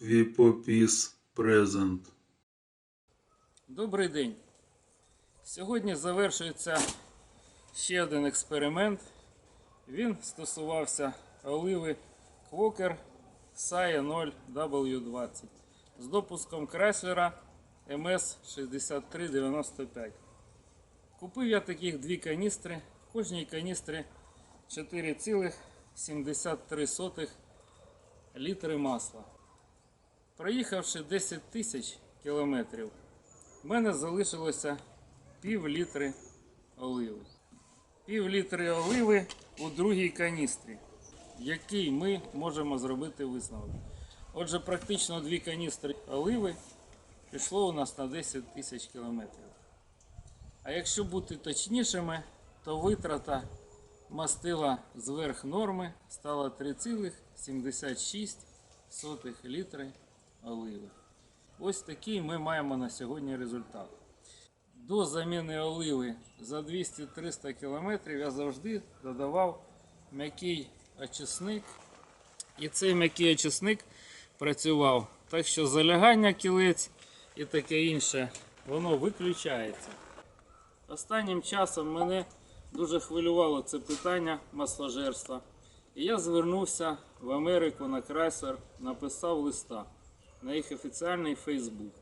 Віпопіс презент. Добрий день. Сьогодні завершується ще один експеримент. Він стосувався оливи Квокер Сая 0 W20 з допуском Крайслера MS6395. Купив я таких дві каністри. В кожній каністрі 4,73 літри масла. Проїхавши 10 тисяч кілометрів, в мене залишилося пів літри оливи. Пів літри оливи у другій каністрі, який ми можемо зробити висновок. Отже, практично дві каністри оливи пішло у нас на 10 тисяч кілометрів. А якщо бути точнішими, то витрата мастила зверх норми стала 3,76 літри оливи. Ось такий ми маємо на сьогодні результат. До заміни оливи за 200-300 км я завжди додавав м'який очисник. І цей м'який очисник працював. Так що залягання кілець і таке інше, воно виключається. Останнім часом мене дуже хвилювало це питання масложерства. І я звернувся в Америку на Крайсер, написав листа на їх офіціальний Фейсбук.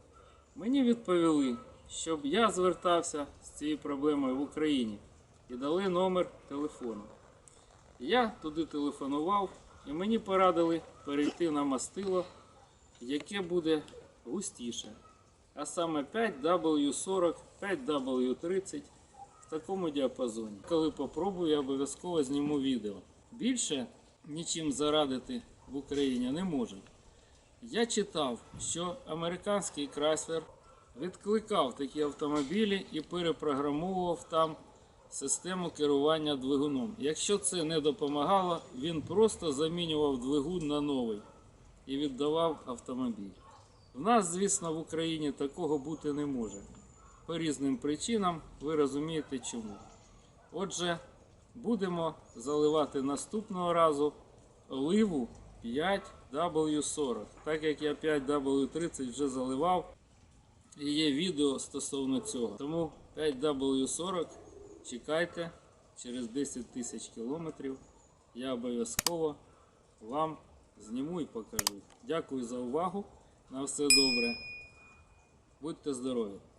Мені відповіли, щоб я звертався з цією проблемою в Україні і дали номер телефону. Я туди телефонував і мені порадили перейти на мастило, яке буде густіше. А саме 5W40, 5W30 в такому діапазоні. Коли попробую, я обов'язково зніму відео. Більше нічим зарадити в Україні не можу. Я читав, що американський Chrysler відкликав такі автомобілі і перепрограмовував там систему керування двигуном. Якщо це не допомагало, він просто замінював двигун на новий і віддавав автомобіль. В нас, звісно, в Україні такого бути не може. По різним причинам ви розумієте чому. Отже, будемо заливати наступного разу оливу 5W40. Так як я 5W30 вже заливав, і є відео стосовно цього. Тому 5W40 чекайте через 10 тисяч кілометрів. Я обов'язково вам зніму і покажу. Дякую за увагу. На все добре. Будьте здорові!